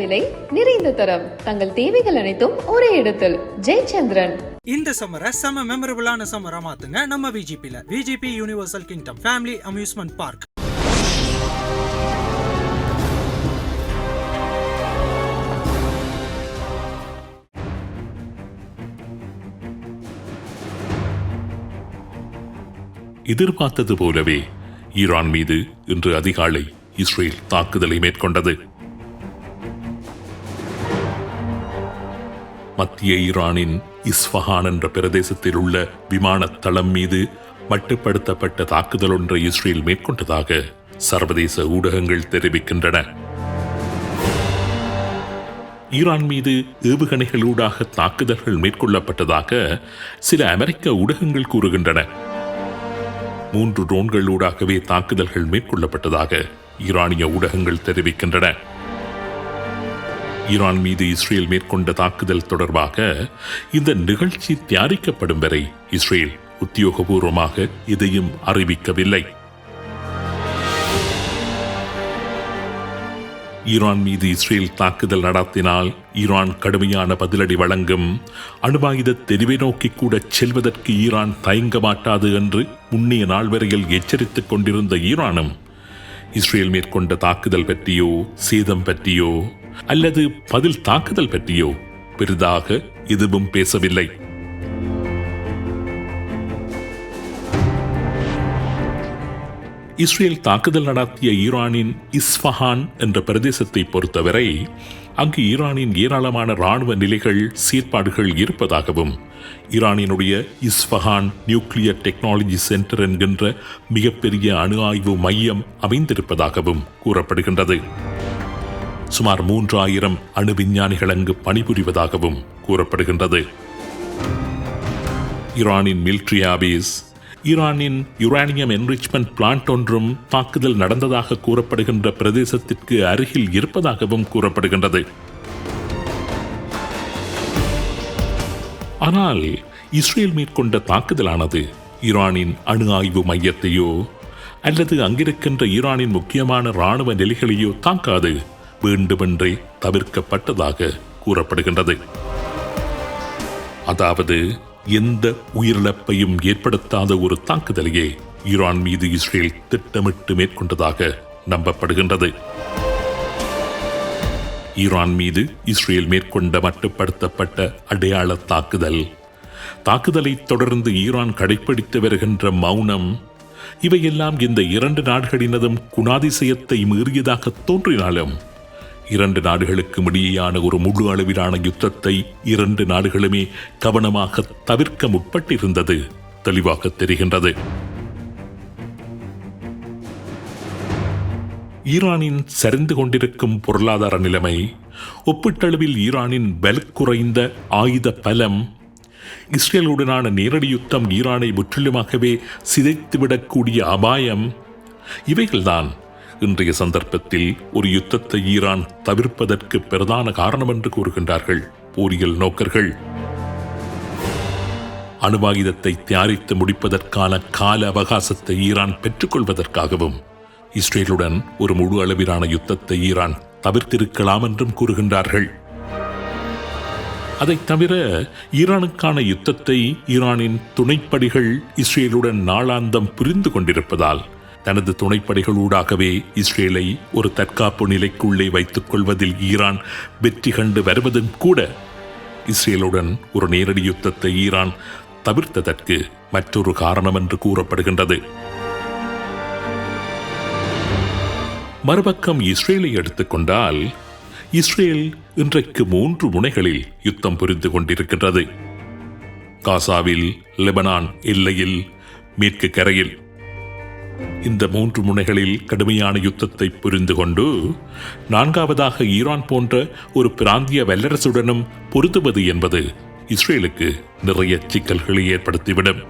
விலை நிறைந்த தரம். தங்கள் தேவைகள் அனைத்தும் ஒரே இடத்தில். ஜெயச்சந்திரன். இந்த சம்மரை செம மெமரபிளான சம்மரா மாத்துங்க நம்ம விஜிபில VGP universal kingdom family amusement park எதிர்பார்த்தது போலவே ஈரான் மீது இன்று அதிகாலை இஸ்ரேல் தாக்குதலை மேற்கொண்டது. மத்திய ஈரானின் இஸ்ஃபஹான் என்ற பிரதேசத்தில் உள்ள விமானத்தளம் தளம் மீது மட்டுப்படுத்தப்பட்ட தாக்குதல் ஒன்றை இஸ்ரேல் மேற்கொண்டதாக சர்வதேச ஊடகங்கள் தெரிவிக்கின்றன. ஈரான் மீது ஏவுகணைகளூடாக தாக்குதல்கள் மேற்கொள்ளப்பட்டதாக சில அமெரிக்க ஊடகங்கள் கூறுகின்றன. மூன்று ட்ரோன்களூடாகவே தாக்குதல்கள் மேற்கொள்ளப்பட்டதாக ஈரானிய ஊடகங்கள் தெரிவிக்கின்றன. ஈரான் மீது இஸ்ரேல் மேற்கொண்ட தாக்குதல் தொடர்பாக இந்த நிகழ்ச்சி தயாரிக்கப்படும் வரை இஸ்ரேல் உத்தியோகபூர்வமாக எதையும் அறிவிக்கவில்லை. ஈரான் மீது இஸ்ரேல் தாக்குதல் நடத்தினால் ஈரான் கடுமையான பதிலடி வழங்கும். அணுவாயுத தெரிவை நோக்கி கூட செல்வதற்கு ஈரான் தயங்க மாட்டாது என்று முன்னைய நாள் வரையில் எச்சரித்துக் கொண்டிருந்த ஈரானும் இஸ்ரேல் மேற்கொண்ட தாக்குதல் பற்றியோ சேதம் பற்றியோ அல்லது பதில் தாக்குதல் பற்றியோ? பெரிதாக எதுவும் பேசவில்லை. இஸ்ரேல் தாக்குதல் நடத்திய ஈரானின் இஸ்ஃபஹான் என்ற பிரதேசத்தை பொறுத்தவரை அங்கு ஈரானின் ஏராளமான ராணுவ நிலைகள் சீர்பாடுகள் இருப்பதாகவும் ஈரானினுடைய இஸ்ஃபஹான் நியூக்ளியர் டெக்னாலஜி சென்டர் என்கின்ற மிகப்பெரிய அணு ஆய்வு மையம் அமைந்திருப்பதாகவும் கூறப்படுகின்றது. சுமார் மூன்றாயிரம் அணு விஞ்ஞானிகள் அங்கு பணிபுரிவதாகவும் கூறப்படுகின்றது. ஈரானின் மில்ட்ரி ஆபீஸ் ஈரானின் யுரானியம் என்ரிச்மெண்ட் பிளான்ட் ஒன்றும் தாக்குதல் நடந்ததாக கூறப்படுகின்ற பிரதேசத்திற்கு அருகில் இருப்பதாகவும் கூறப்படுகின்றது. ஆனால் இஸ்ரேல் மேற்கொண்ட தாக்குதலானது ஈரானின் அணு ஆய்வு மையத்தையோ அல்லது அங்கிருக்கின்ற ஈரானின் முக்கியமான இராணுவ நிலைகளையோ தாக்காது. வேண்டுமென்றே தவிர்க்கப்பட்டதாக கூறப்படுகின்றது. அதாவது எந்த உயிரிழப்பையும் ஏற்படுத்தாத ஒரு தாக்குதலையே ஈரான் மீது இஸ்ரேல் திட்டமிட்டு மேற்கொண்டதாக நம்பப்படுகின்றது. ஈரான் மீது இஸ்ரேல் மேற்கொண்ட மட்டுப்படுத்தப்பட்ட அடையாள தாக்குதல் தாக்குதலை தொடர்ந்து ஈரான் கடைபிடித்து வருகின்ற மௌனம் இவையெல்லாம் இந்த இரண்டு நாடுகளினதும் குணாதிசயத்தை மீறியதாக தோன்றினாலும் இரண்டு நாடுகளுக்கும் இடையேயான ஒரு முழு அளவிலான யுத்தத்தை இரண்டு நாடுகளுமே கவனமாக தவிர்க்க முற்பட்டிருந்தது. தெளிவாக தெரிகின்றது. ஈரானின் சரிந்து கொண்டிருக்கும் பொருளாதார நிலைமை ஒப்பீட்டளவில் ஈரானின் பலக் குறைந்த ஆயுத பலம் இஸ்ரேலுடனான நேரடி யுத்தம் ஈரானை முற்றிலுமாகவே சிதைத்துவிடக்கூடிய அபாயம் இவைகள்தான். இன்றைய சந்தர்ப்பத்தில் ஒரு யுத்தத்தை ஈரான் தவிர்ப்பதற்கு பிரதான காரணம் என்று கூறுகின்றார்கள். போரியல் நோக்கர்கள். அணுவாயுதத்தை தயாரித்து முடிப்பதற்கான கால அவகாசத்தை ஈரான் பெற்றுக்கொள்வதற்காகவும் இஸ்ரேலுடன் ஒரு முழு அளவிலான யுத்தத்தை ஈரான் தவிர்த்திருக்கலாம் என்றும் கூறுகின்றார்கள். அதைத் தவிர ஈரானுக்கான யுத்தத்தை ஈரானின் துணைப்படிகள் இஸ்ரேலுடன் நாளாந்தம் புரிந்து கொண்டிருப்பதால் தனது துணைப்படைகளூடாகவே இஸ்ரேலை ஒரு தற்காப்பு நிலைக்குள்ளே வைத்துக் கொள்வதில் ஈரான் வெற்றி கண்டு வருவதும் கூட இஸ்ரேலுடன் ஒரு நேரடி யுத்தத்தை ஈரான் தவிர்த்ததற்கு மற்றொரு காரணம் என்று கூறப்படுகின்றது. மறுபக்கம் இஸ்ரேலை எடுத்துக்கொண்டால் இஸ்ரேல் இன்றைக்கு மூன்று முனைகளில் யுத்தம் புரிந்து கொண்டிருக்கின்றது. காசாவில் லெபனான் எல்லையில் மேற்கு கரையில் இந்த மூன்று முனைகளில் கடுமையான யுத்தத்தை புரிந்து கொண்டு நான்காவதாக ஈரான் போன்ற ஒரு பிராந்திய வல்லரசுடனும் பொருத்துவது என்பது இஸ்ரேலுக்கு நிறைய சிக்கல்களை ஏற்படுத்திவிடும்.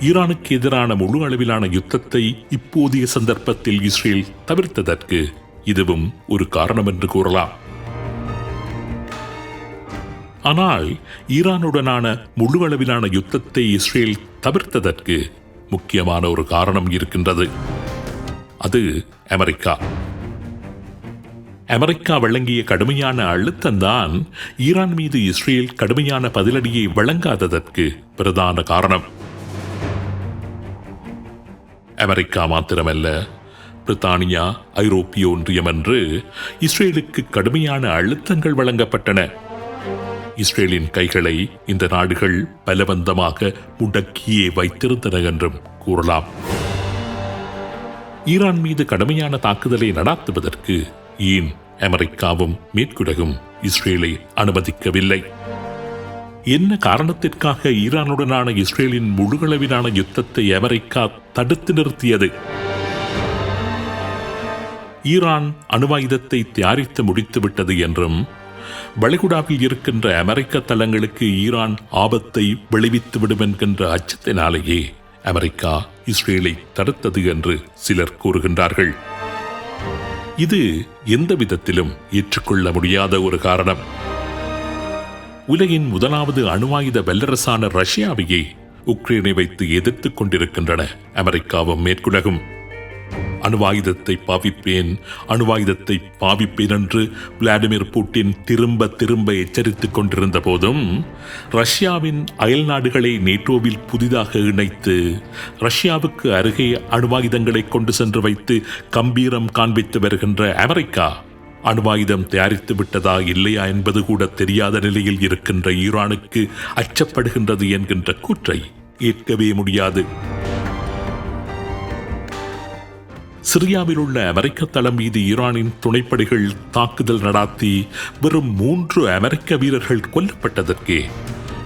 ஈரானுக்கு எதிரான முழு அளவிலான யுத்தத்தை இப்போதைய சந்தர்ப்பத்தில் இஸ்ரேல் தவிர்த்ததற்கு இதுவும் ஒரு காரணம் என்று கூறலாம். ஆனால் ஈரானுடனான முழு அளவிலான யுத்தத்தை இஸ்ரேல் தவிர்த்ததற்கு முக்கியமான ஒரு காரணம் இருக்கின்றது. அது அமெரிக்கா. அமெரிக்கா வழங்கிய கடுமையான அழுத்தம்தான் ஈரான் மீது இஸ்ரேல் கடுமையான பதிலடியை வழங்காததற்கு பிரதான காரணம். அமெரிக்கா மாத்திரமல்ல பிரித்தானியா ஐரோப்பிய ஒன்றியம் என்று இஸ்ரேலுக்கு கடுமையான அழுத்தங்கள் வழங்கப்பட்டன. இஸ்ரேலின் கைகளை இந்த நாடுகள் பலவந்தமாக முடக்கியே வைத்திருந்தன என்றும் கூறலாம். ஈரான் மீது கடுமையான தாக்குதலை நடாத்துவதற்கு ஏன் அமெரிக்காவும் மேற்குலகும் இஸ்ரேலை அனுமதிக்கவில்லை. என்ன காரணத்திற்காக ஈரானுடனான இஸ்ரேலின் முழுகளவிலான யுத்தத்தை அமெரிக்கா தடுத்து நிறுத்தியது? ஈரான் அணுவாயுதத்தை தயாரித்து முடித்துவிட்டது என்றும் வளைகுடாவில் இருக்கின்ற அமெரிக்க தளங்களுக்கு ஈரான் ஆபத்தை விளைவித்துவிடும் என்கின்ற அச்சத்தினாலேயே அமெரிக்கா இஸ்ரேலை தடுத்தது என்று சிலர் கூறுகின்றார்கள். இது எந்த விதத்திலும் ஏற்றுக்கொள்ள முடியாத ஒரு காரணம். உலகின் முதலாவது அணுவாயுத வல்லரசான ரஷ்யாவையே உக்ரைனை வைத்து எதிர்த்துக் கொண்டிருக்கின்றன அமெரிக்காவும் மேற்குலகும். அணுவாயுதத்தை பாவிப்பேன் அணுவாயுதத்தை பாவிப்பேன் என்று விளாடிமிர் புட்டின் திரும்ப திரும்ப எச்சரித்துக் கொண்டிருந்த போதும் ரஷ்யாவின் அயல் நாடுகளை நேட்டோவில் புதிதாக இணைத்து ரஷ்யாவுக்கு அருகே அணுவாயுதங்களை கொண்டு சென்று வைத்து கம்பீரம் காண்பித்து வருகின்ற அமெரிக்கா அணுவாயுதம் தயாரித்து விட்டதா இல்லையா என்பது கூட தெரியாத நிலையில் இருக்கின்ற ஈரானுக்கு அச்சப்படுகின்றது என்கின்ற கூற்றை ஏற்கவே முடியாது. சிரியாவில் உள்ள அமெரிக்க தளம் மீது ஈரானின் துணைப்படைகள் தாக்குதல் நடாத்தி வெறும் மூன்று அமெரிக்க வீரர்கள் கொல்லப்பட்டதற்கே.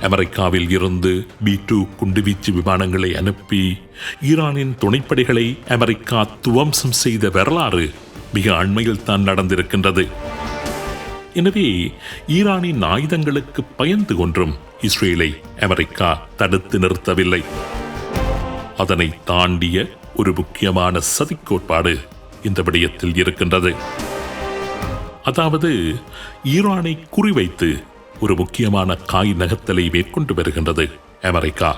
அமெரிக்காவில் இருந்து பி டூ குண்டுவீச்சு விமானங்களை அனுப்பி ஈரானின் துணைப்படைகளை அமெரிக்கா துவம்சம் செய்த வரலாறு மிக அண்மையில் தான் நடந்திருக்கின்றது. எனவே ஈரானின் ஆயுதங்களுக்கு பயந்து கொன்றும் இஸ்ரேலை அமெரிக்கா தடுத்து நிறுத்தவில்லை. அதனை தாண்டிய ஒரு முக்கியமான சதிக்கோட்பாடு இந்த விடயத்தில் இருக்கின்றது. அதாவது ஈரானை குறிவைத்து ஒரு முக்கியமான காய் நகர்த்தலை மேற்கொண்டு வருகின்றது அமெரிக்கா.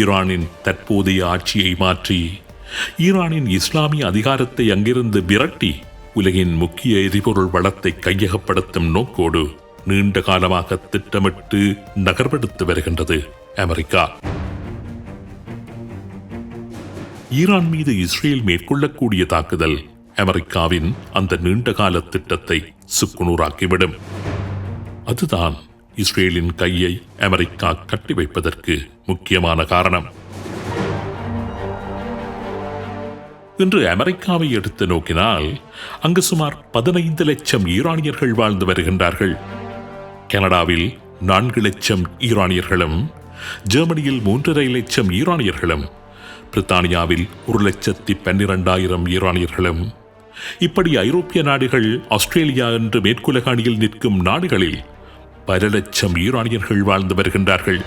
ஈரானின் தற்போதைய ஆட்சியை மாற்றி ஈரானின் இஸ்லாமிய அதிகாரத்தை அங்கிருந்து விரட்டி உலகின் முக்கிய எரிபொருள் வளத்தை கையகப்படுத்தும் நோக்கோடு நீண்ட காலமாக திட்டமிட்டு நகர்வெடுத்து வருகின்றது அமெரிக்கா. ஈரான் மீது இஸ்ரேல் மேற்கொள்ளக்கூடிய தாக்குதல் அமெரிக்காவின் அந்த நீண்டகால திட்டத்தை சுக்குநூறாக்கிவிடும். அதுதான் இஸ்ரேலின் கையை அமெரிக்கா கட்டி வைப்பதற்கு முக்கியமான காரணம். இன்று அமெரிக்காவை எடுத்து நோக்கினால் அங்கு சுமார் பதினைந்து லட்சம் ஈரானியர்கள் வாழ்ந்து வருகின்றார்கள். கனடாவில் நான்கு லட்சம் ஈரானியர்களும் ஜெர்மனியில் மூன்றரை லட்சம் ஈரானியர்களும் பிரித்தானியாவில் ஒரு லட்சத்தி பன்னிரண்டாயிரம் ஈரானியர்களும் இப்படி ஐரோப்பிய நாடுகள் ஆஸ்திரேலியா என்று மேற்குலக அணியில் நிற்கும் நாடுகளில் பல லட்சம் ஈரானியர்கள் வாழ்ந்து வருகின்றார்கள்.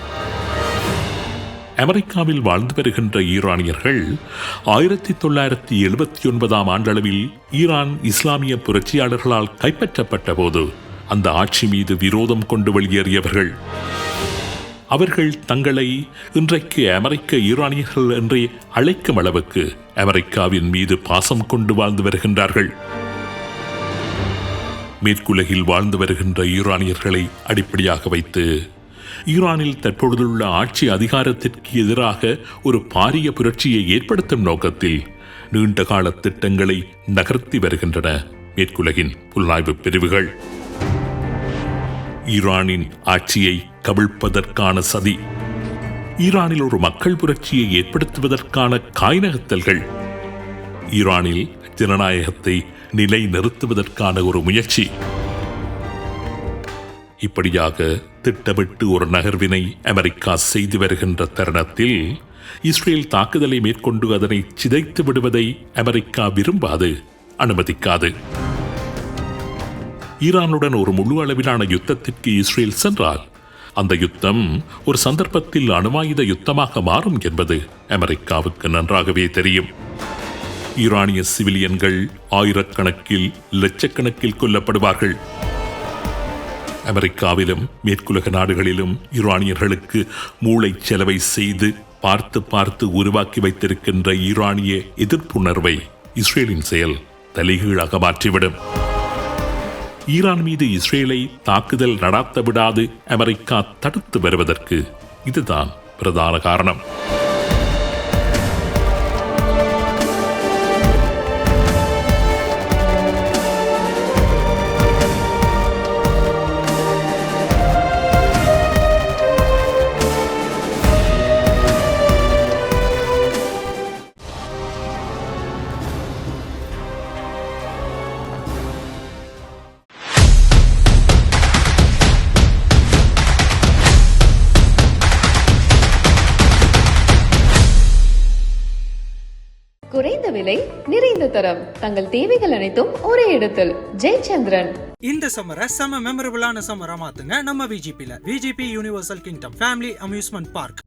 அமெரிக்காவில் வாழ்ந்து வருகின்ற ஈரானியர்கள் ஆயிரத்தி தொள்ளாயிரத்தி எழுபத்தி ஒன்பதாம் ஆண்டளவில் ஈரான் இஸ்லாமிய புரட்சியாளர்களால் கைப்பற்றப்பட்ட போது அந்த ஆட்சி மீது விரோதம் கொண்டு வெளியேறியவர்கள். அவர்கள் தங்களை இன்றைக்கு அமெரிக்க ஈரானியர்கள் என்றே அழைக்கும் அளவுக்கு அமெரிக்காவின் மீது பாசம் கொண்டு வாழ்ந்து வருகின்றார்கள். மேற்குலகில் வாழ்ந்து வருகின்ற ஈரானியர்களை அடிப்படையாக வைத்து ஈரானில் தற்பொழுதுள்ள ஆட்சி அதிகாரத்திற்கு எதிராக ஒரு பாரிய புரட்சியை ஏற்படுத்தும் நோக்கத்தில் நீண்டகால திட்டங்களை நகர்த்தி வருகின்றன மேற்குலகின் புலனாய்வு பிரிவுகள். ஈரானின் ஆட்சியை கவிழ்ப்பதற்கான சதி ஈரானில் ஒரு மக்கள் புரட்சியை ஏற்படுத்துவதற்கான காய்நகத்தல்கள் ஈரானில் ஜனநாயகத்தை நிலை நிறுத்துவதற்கான ஒரு முயற்சி. இப்படியாக திட்டமிட்டு ஒரு நகர்வினை அமெரிக்கா செய்து வருகின்ற தருணத்தில் இஸ்ரேல் தாக்குதலை மேற்கொண்டு அதனை சிதைத்து விடுவதை அமெரிக்கா விரும்பாது அனுமதிக்காது. ஈரானுடன் ஒரு முழு அளவிலான யுத்தத்திற்கு இஸ்ரேல் சென்றால் அந்த யுத்தம் ஒரு சந்தர்ப்பத்தில் அணுவாயுத யுத்தமாக மாறும் என்பது அமெரிக்காவுக்கு நன்றாகவே தெரியும். ஈரானிய சிவிலியன்கள் ஆயிரக்கணக்கில் லட்சக்கணக்கில் கொல்லப்படுவார்கள். அமெரிக்காவிலும் மேற்குலக நாடுகளிலும் ஈரானியர்களுக்கு மூளை செலவை செய்து பார்த்து பார்த்து உருவாக்கி வைத்திருக்கின்ற ஈரானிய எதிர்ப்புணர்வை இஸ்ரேலின் செயல் தலைகீழாக மாற்றிவிடும். ஈரான் மீது இஸ்ரேலை தாக்குதல் நடாத்த விடாது அமெரிக்கா தடுத்து வருவதற்கு இதுதான் பிரதான காரணம். விலை நிறைந்த தரம். தங்கள் தேவைகள் அனைத்தும் ஒரே இடத்தில். ஜெயச்சந்திரன். இந்த சம்மரை செம மெமரபிளான சம்மரா மாத்துங்க நம்ம விஜிபில VGP universal kingdom family amusement park